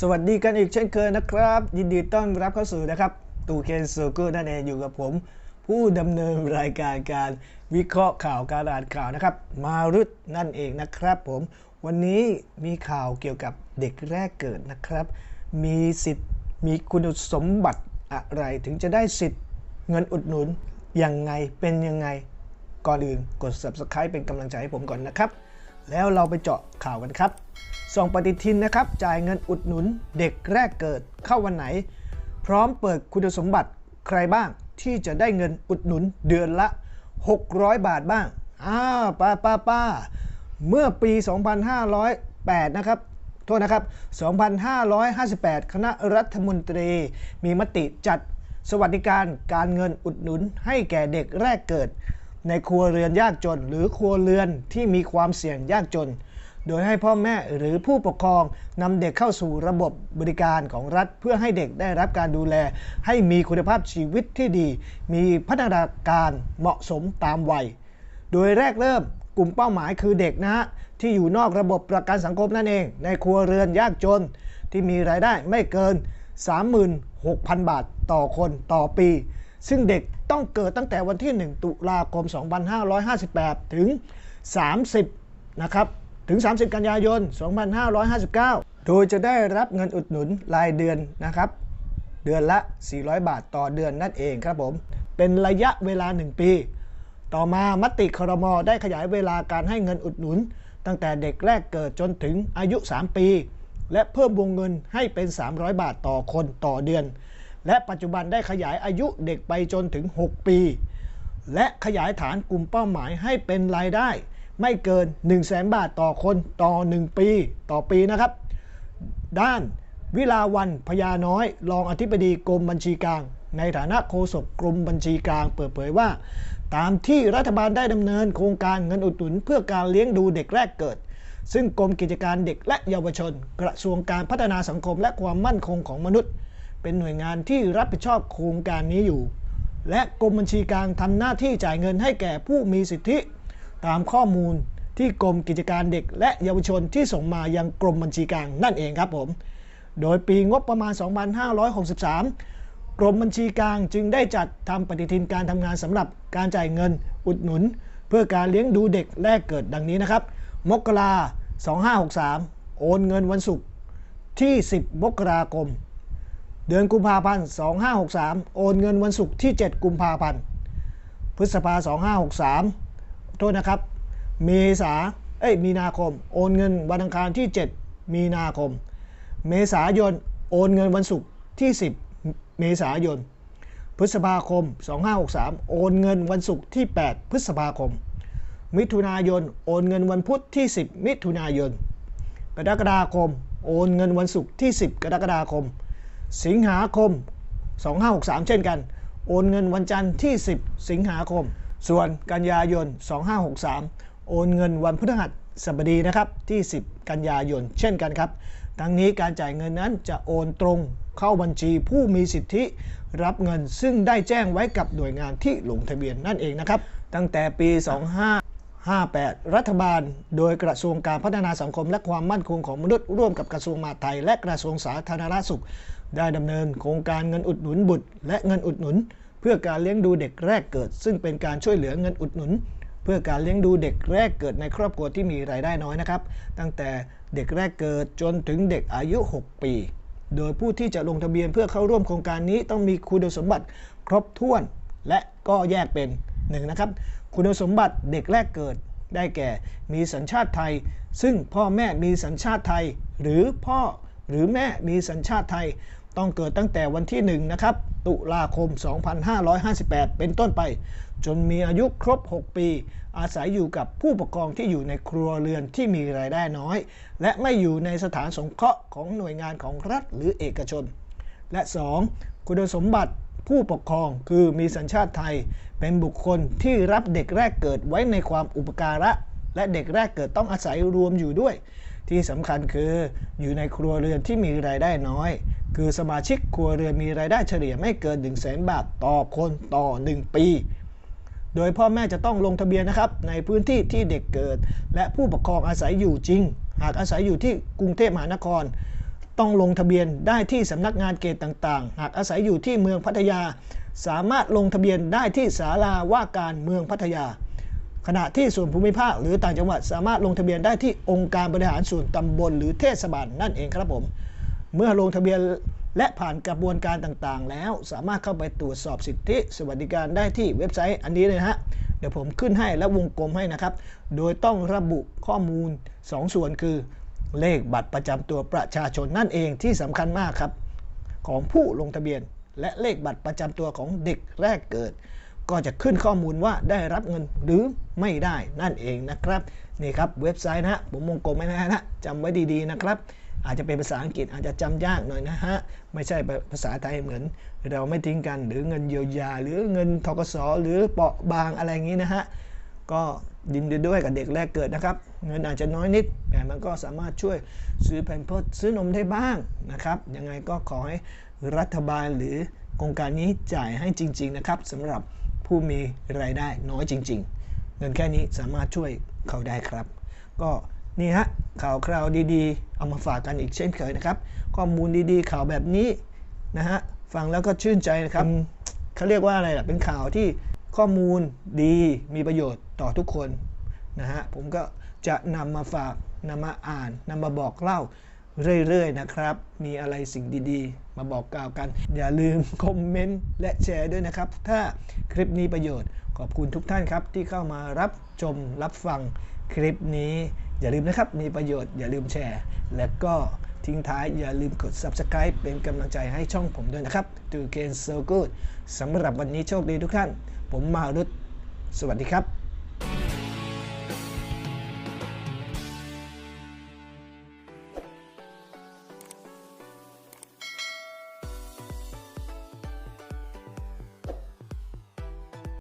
สวัสดีกันอีกเช่นเคยนะครับ ยินดีต้อนรับเข้าสู่นะครับตูเคนโซกูนั่นเองอยู่กับผม ผู้ดำเนินรายการการวิเคราะห์ข่าวการอ่านข่าวนะครับ มารุตนั่นเองนะครับ ผมวันนี้มีข่าวเกี่ยวกับเด็กแรกเกิดนะครับ มีสิทธิ์มีคุณสมบัติอะไรถึงจะได้สิทธิ์เงินอุดหนุนยังไงเป็นยังไงก่อนอื่นกด subscribe เป็นกำลังใจให้ผมก่อนนะครับ แล้วเราไปเจาะข่าวกันครับส่องปฏิทินนะครับ จ่ายเงินอุดหนุนเด็กแรกเกิดเข้าวันไหน พร้อมเปิดคุณสมบัติใครบ้างที่จะได้เงินอุดหนุนเดือนละ 600 บาทบ้างอ้าวป้าป้าป้าเมื่อปี 2508 นะครับโทษนะครับ 2558 คณะรัฐมนตรี มีมติจัดสวัสดิการการเงินอุดหนุนให้แก่เด็กแรกเกิด ในครัวเรือนยากจน หรือครัวเรือนที่มีความเสี่ยงยากจน โดยให้พ่อแม่หรือผู้ปกครองนำเด็กเข้าสู่ระบบบริการของรัฐ เพื่อให้เด็กได้รับการดูแล ให้มีคุณภาพชีวิตที่ดี มีพัฒนาการเหมาะสมตามวัย โดยแรกเริ่มกลุ่มเป้าหมายคือเด็กนะฮะที่อยู่นอกระบบประกันสังคมนั่นเอง ในครัวเรือนยากจน ที่มีรายได้ไม่เกิน 36,000 บาทต่อคนต่อปี ซึ่งเด็ก ต้องเกิดตั้งแต่วันที่ 1 ตุลาคม 2558 ถึง 30 นะครับ ถึง 30 กันยายน 2559 โดยจะได้รับเงินอุดหนุนรายเดือนนะครับ เดือนละ 400 บาทต่อเดือนนั่นเองครับผม เป็นระยะเวลา 1 ปี ต่อมามติครมได้ขยายเวลาการให้เงินอุดหนุน ตั้งแต่เด็กแรกเกิดจนถึงอายุ 3 ปี และเพิ่มวงเงินให้เป็น 300 บาทต่อคนต่อเดือน และปัจจุบันได้ขยายอายุเด็กไปจนถึง 6 ปี และขยายฐานกลุ่มเป้าหมายให้เป็นรายได้ ไม่เกิน 1 0 0 0 0แบาทต่อคนต่อ 1 ปี ต่อปีนะครับ ด้านวิลาวันพญาน้อย รองอธิบดีกรมบัญชีกลาง ในฐานะโฆษกกรมบัญชีกลาง เปิดเผยว่า ตามที่รัฐบาลได้ดำเนินโครงการเงินอุดหนุนเพื่อการเลี้ยงดูเด็กแรกเกิด ซึ่งกรมกิจการเด็กและเยาวชน กระทรวงการพัฒนาสังคมและความมั่นคงของมนุษย์ เป็นหน่วยงานที่รับผิดชอบโครงการนี้อยู่ และกรมบัญชีกลางทำหน้าที่จ่ายเงินให้แก่ผู้มีสิทธิ ตามข้อมูลที่กรมกิจการเด็ก และเยาวชนที่ส่งมายังกรมบัญชีกลางนั่นเองครับผม โดยปีงบประมาณ 2563 กรมบัญชีกลางจึงได้จัดทำปฏิทินการทำงานสำหรับการจ่ายเงินอุดหนุน เพื่อการเลี้ยงดูเด็กแรกเกิดดังนี้นะครับ มกรา2563 โอนเงินวันศุกร์ที่ 10 มกราคม เดือนกุมภาพันธ์2563 โอนเงินวันศุกร์ที่ 7 กุมภาพันธ์ พฤษภา 2563 โทษนะครับ เมษา เอ้ย มีนาคม โอนเงินวันอังคารที่ 7 มีนาคม เมษายน โอนเงินวันศุกร์ที่ 10 เมษายน พฤษภาคม 2563 โอนเงินวันศุกร์ที่ 8 พฤษภาคม มิถุนายน โอนเงินวันพุธที่ 10 มิถุนายน กรกฎาคม โอนเงินวันศุกร์ที่ 10 กรกฎาคม สิงหาคม 2563 เช่นกัน โอนเงินวันจันทร์ที่ 10 สิงหาคม ส่วนกันยายน 2563 โอนเงินวันพฤหัสบดีนะครับที่ 10 กันยายน เช่นกันครับ ทั้งนี้การจ่ายเงินนั้นจะโอนตรงเข้าบัญชีผู้มีสิทธิรับเงินซึ่งได้แจ้งไว้กับหน่วยงานที่ลงทะเบียนนั่นเองนะครับ ตั้งแต่ปี 25 2558 รัฐบาล โดยกระทรวงการพัฒนาสังคมและความมั่นคงของมนุษย์ร่วมกับกระทรวงมหาดไทย และกระทรวงสาธารณสุข ได้ดำเนินโครงการเงินอุดหนุนบุตร และเงินอุดหนุน เพื่อการเลี้ยงดูเด็กแรกเกิด ซึ่งเป็นการช่วยเหลือเงินอุดหนุน เพื่อการเลี้ยงดูเด็กแรกเกิดในครอบครัวที่มีรายได้น้อยนะครับ ตั้งแต่เด็กแรกเกิดจนถึงเด็กอายุ 6 ปี โดยผู้ที่จะลงทะเบียนเพื่อเข้าร่วมโครงการนี้ต้องมีคุณสมบัติครบถ้วน และก็แยกเป็น หนึ่งนะครับคุณสมบัติเด็กแรกเกิดได้แก่มีสัญชาติไทย ซึ่งพ่อแม่มีสัญชาติไทย หรือพ่อหรือแม่มีสัญชาติไทย ต้องเกิดตั้งแต่วันที่1นะครับตุลาคม 2558 เป็นต้นไป จนมีอายุครบ 6 ปี อาศัยอยู่กับผู้ปกครองที่อยู่ในครัวเรือนที่มีรายได้น้อย และไม่อยู่ในสถานสงเคราะห์ของหน่วยงานของรัฐหรือเอกชน และ 2. คุณสมบัติ ผู้ปกครองคือมีสัญชาติไทย เป็นบุคคลที่รับเด็กแรกเกิดไว้ในความอุปการะ และเด็กแรกเกิดต้องอาศัยรวมอยู่ด้วย ที่สำคัญคืออยู่ในครัวเรือนที่มีรายได้น้อย คือสมาชิกครัวเรือนมีรายได้เฉลี่ยไม่เกิน 1 0 0 0 0แบาทต่อคนต่อ 1 ปี โดยพ่อแม่จะต้องลงทะเบียนนะครับ ในพื้นที่ที่เด็กเกิด และผู้ปกครองอาศัยอยู่จริง หากอาศัยอยู่ที่กรุงเทพมหานคร ต้องลงทะเบียนได้ที่สำนักงานเขตต่างๆ หากอาศัยอยู่ที่เมืองพัทยา สามารถลงทะเบียนได้ที่ศาลาว่าการเมืองพัทยา ขณะที่ส่วนภูมิภาคหรือต่างจังหวัดสามารถลงทะเบียนได้ที่องค์การบริหารส่วนตำบล หรือเทศบาลนั่นเองครับผม เมื่อลงทะเบียนและผ่านกระบวนการต่างๆ แล้วสามารถเข้าไปตรวจสอบสิทธิสวัสดิการได้ที่เว็บไซต์อันนี้เลยนะฮะเดี๋ยวผมขึ้นให้และวงกลมให้นะครับ โดยต้องระบุข้อมูล 2ส่วนคือ เลขบัตรประจำตัวประชาชนนั่นเองที่สำคัญมากครับ ของผู้ลงทะเบียน และเลขบัตรประจำตัวของเด็กแรกเกิด ก็จะขึ้นข้อมูลว่าได้รับเงินหรือไม่ได้นั่นเองนะครับนี่ครับเว็บไซต์นะฮะผมวงกลมไว้นะฮะจำไว้ดีๆนะครับ อาจจะเป็นภาษาอังกฤษอาจจะจำยากหน่อยนะฮะไม่ใช่ภาษาไทยเหมือน เราไม่ทิ้งกันหรือเงินเยียวยา หรือเงินทกสหรือเปราะบางอะไรอย่างนี้นะฮะ ก็ยินดีด้วยกับเด็กแรกเกิดนะครับ เงินอาจจะน้อยนิด แต่มันก็สามารถช่วยซื้อแผ่นเพิร์สซื้อนมได้บ้างนะครับ ยังไงก็ขอให้รัฐบาลหรือโครงการนี้จ่ายให้จริง ๆ นะครับสำหรับผู้มีรายได้น้อยจริง ๆ เงินแค่นี้สามารถช่วยเขาได้ครับ ก็นี่ฮะข่าวคราวดีๆ เอามาฝากกันอีกเช่นเคยนะครับ ข้อมูลดีๆ ข่าวแบบนี้นะฮะฟังแล้วก็ชื่นใจนะครับเขาเรียกว่าอะไรล่ะเป็นข่าวที่ ข้อมูลดีมีประโยชน์ต่อทุกคนนะฮะผมก็จะนำมาฝากนำมาอ่านนำมาบอกเล่าเรื่อยๆนะครับ มีอะไรสิ่งดีๆ มาบอกกล่าวกัน อย่าลืมคอมเมนต์และแชร์ด้วยนะครับ ถ้าคลิปนี้ประโยชน์ ขอบคุณทุกท่านครับที่เข้ามารับชมรับฟังคลิปนี้ อย่าลืมนะครับ มีประโยชน์อย่าลืมแชร์ และก็ทิ้งท้ายอย่าลืมกด subscribe เป็นกำลังใจให้ช่องผมด้วยนะครับตูเกนโซกูดสำหรับวันนี้โชคดีทุกท่าน ผมมารุตสวัสดีครับ